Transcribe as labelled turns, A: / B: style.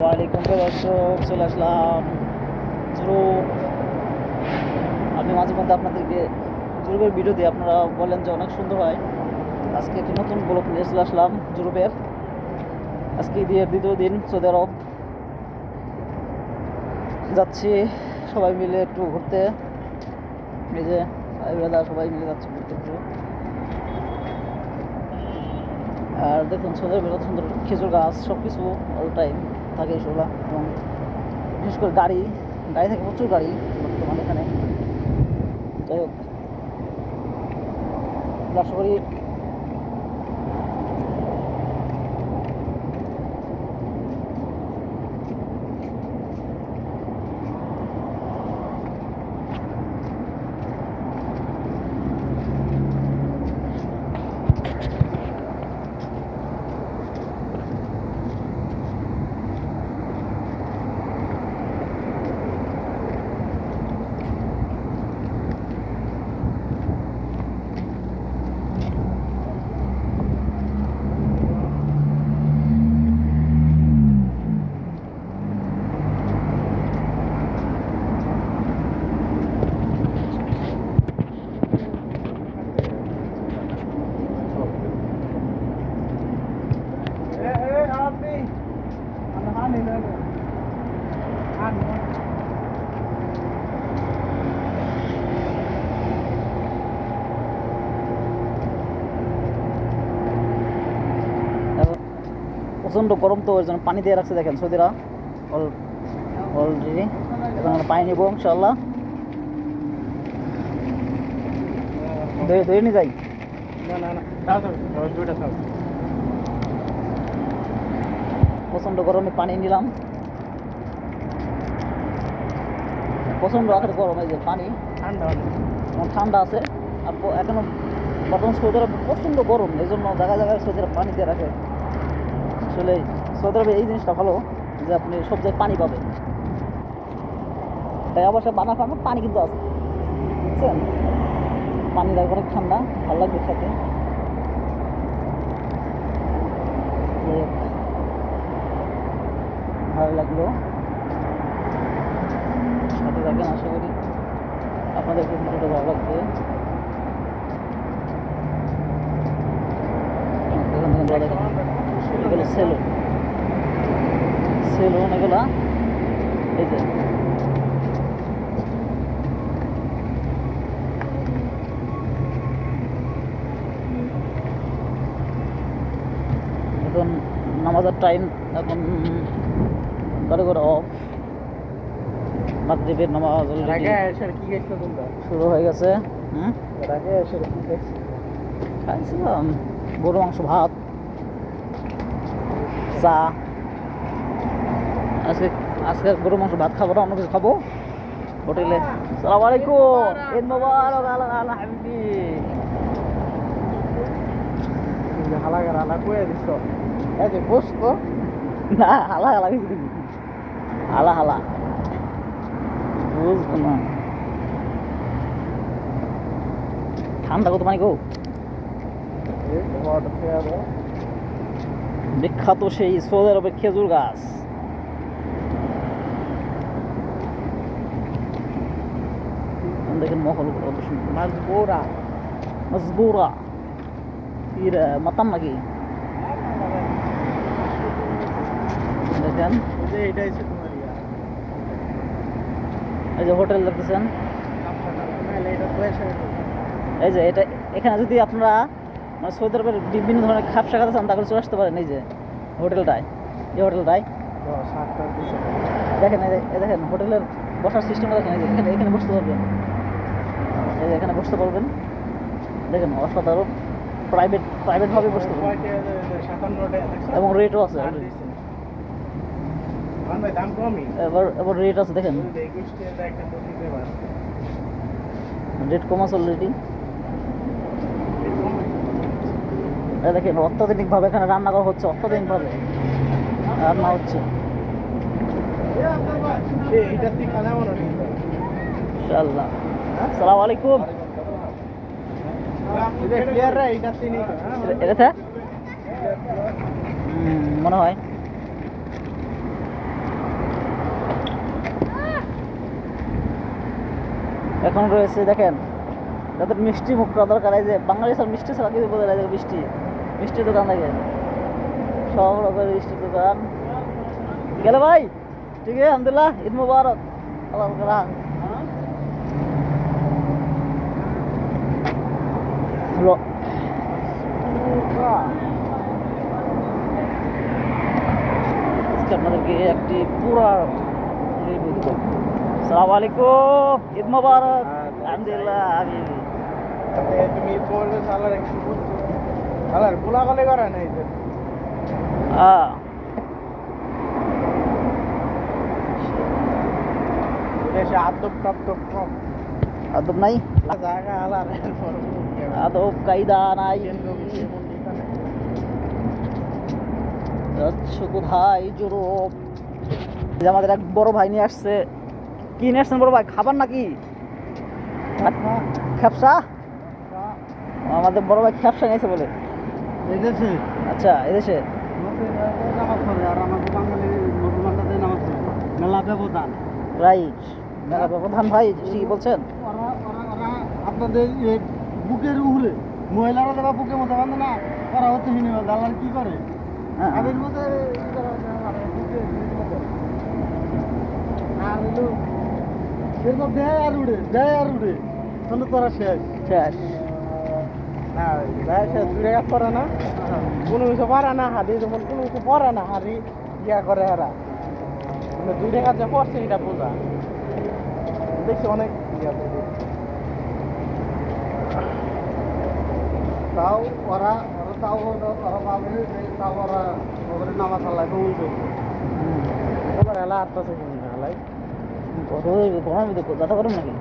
A: ওয়ালাইকুম দর্শক চলে আসলাম আমি মাঝে মধ্যে আপনাদেরকে জুরুপের ভিডিও দিয়ে আপনারা বলেন যে অনেক সুন্দর হয়। আজকে একটি নতুন ব্লগ নিয়ে চলে আসলাম জুরুপের আজকে ঈদের দ্বিতীয় দিন, সৌদি আরব। যাচ্ছি সবাই মিলে একটু ঘুরতে। এই যে সবাই মিলে যাচ্ছি ঘুরতে একটু। আর দেখুন সুন্দর বেরো সুন্দর খেজুর গাছ সব কিছু অল টাইম থাকে সেগুলো এবং বিশেষ করে গাড়ি গাড়ি থাকে প্রচুর গাড়ি বর্তমানে এখানে। যাই হোক। আশা করি প্রচণ্ড গরম তো ওই জন্য পানি দিয়ে রাখছে দেখেন সৌদিরা। অল অলরেডি এখন আমরা পানি নেব ইনশাল্লাহ ধরে ধরে নিয়ে যাই? প্রচণ্ড গরমে পানি নিলাম। প্রচণ্ড আকারে গরম এই যে পানি। এখন ঠান্ডা আছে। আর এখনও বর্তমান সৌদি আরব প্রচণ্ড গরম এই জন্য জায়গায় জায়গায় সৌদি আরব পানি দিয়ে রাখে। আসলে সৌদি আরবে এই জিনিসটা ভালো যে আপনি সব জায়গায় পানি পাবেন। তাই অবশ্যই বানা ফানা পানি কিন্তু আছে। বুঝছেন? পানি লাগবে অনেক ঠান্ডা, ভালো লাগবে খেতে। ভালো লাগল। সাথে থাকেন, আশা করি আপনাদেরকে ভিডিওটা ভালো লাগবে দেখুন দেখুন দাদা দেখুন এগুলো সেলুন এগুলা এই যে। এখন নামাজের টাইম এখন করে করে অফ মাগরিবের নামাজ শুরু হয়ে গেছে। হুম? খাইছিলাম। গরু মাংস ভাত চা। আজকে আজকে গরু মাংস ভাত খাব না অন্য কিছু খাব। হোটেলে। সালাম আলাইকুম। ঈদ মোবারক আলা আলা হাবিবি না হালা হালা কিছু হালা হালা। বুঝব না ঠান্ডা কত পানি গো? বিখ্যাত সেই সৌদি আরবের খেজুর গাছ। দেখেন মহল কত সুন্দর
B: মাজবোরা
A: মজবুরা এর মাতাম নাকি দেখেন এই যে হোটেল দেখতেছেন এই যে এটা এখানে যদি আপনারা মানে সৌদি আরবের বিভিন্ন ধরনের খাপসা খাতে চান তাহলে চলে আসতে পারেন এই যে হোটেলটায় এই হোটেলটায় দেখেন দেখেন হোটেলের বসার সিস্টেম দেখেন এখানে এখানে বসতে পারবেন এই এখানে বসতে পারবেন দেখেন অসাধারণ। প্রাইভেট প্রাইভেটভাবে বসতে পারবেন? এবং রেটও আছে এবার এবার রেট আছে দেখেন। রেট কম আছে অলরেডি দেখেন অত্যাধুনিকভাবে এখানে রান্না করা হচ্ছে অত্যাধুনিকভাবে। রান্না হচ্ছে।
B: এইটার
A: আলাইকুম। মনে হয়। এখন রয়েছে দেখেন তাদের মিষ্টি মুখ করা দরকার এই যে বাঙালি সব মিষ্টি ছাড়া কিছু বোঝা যায় মিষ্টি। মিষ্টির দোকান থাকে সব রকমের মিষ্টির দোকান। গেলে ভাই? ঠিক আছে আলহামদুলিল্লাহ ঈদ মুবারক। আল্লাহ হলো। আপনাদেরকে একটি পুরা সালাম আলাইকুম ঈদ মুবারক। আলহামদুলিল্লাহ আমি
B: তুমি পড়লে সালার করে
A: হ্যাঁ
B: দেশে আদব প্রাপ্ত কম
A: আদব নাই? আদব কায়দা নাই যাচ্ছ কোথায় জোরব? আমাদের এক বড় ভাই নিয়ে আসছে। কি নিয়ে আসছেন বড় ভাই খাবার নাকি? খেপসা। আমাদের বড় ভাই খেপসা নিয়েছে বলে।
B: এই
A: আচ্ছা এদেশে?
B: মেলা ব্যবধান।
A: রাইট। মেলা ব্যবধান ভাই কি বলছেন?
B: আপনাদের বুকের উপরে মহিলারা যারা বুকের মধ্যে বাঁধে না ওরা হচ্ছে মিনিমাম দালাল কি করে?
A: হ্যাঁ,
B: মধ্যে বুকে আর হলো দেয় আর উড়ে দেয় আর উড়ে। তাহলে তোরা শেষ।
A: শেষ।
B: না দেয় শেষ দূরে কাজ করে না। কোনো কিছু পারে না হাদি যেমন কোনো কিছু পরে না হাদি ইয়া করে মানে দূরে কাজে পড়ছে এটা বোঝা। দেখছি অনেক ইয়া তাও ওরা ওরা তাও ওরা ভাবে যে তাও ওরা ওদের নামাজ আল্লাহ কবুল করবে এবার এলা আটটা সেকেন্ড হালাই
A: গরমের ভিতরে যাতা গরম নাকি?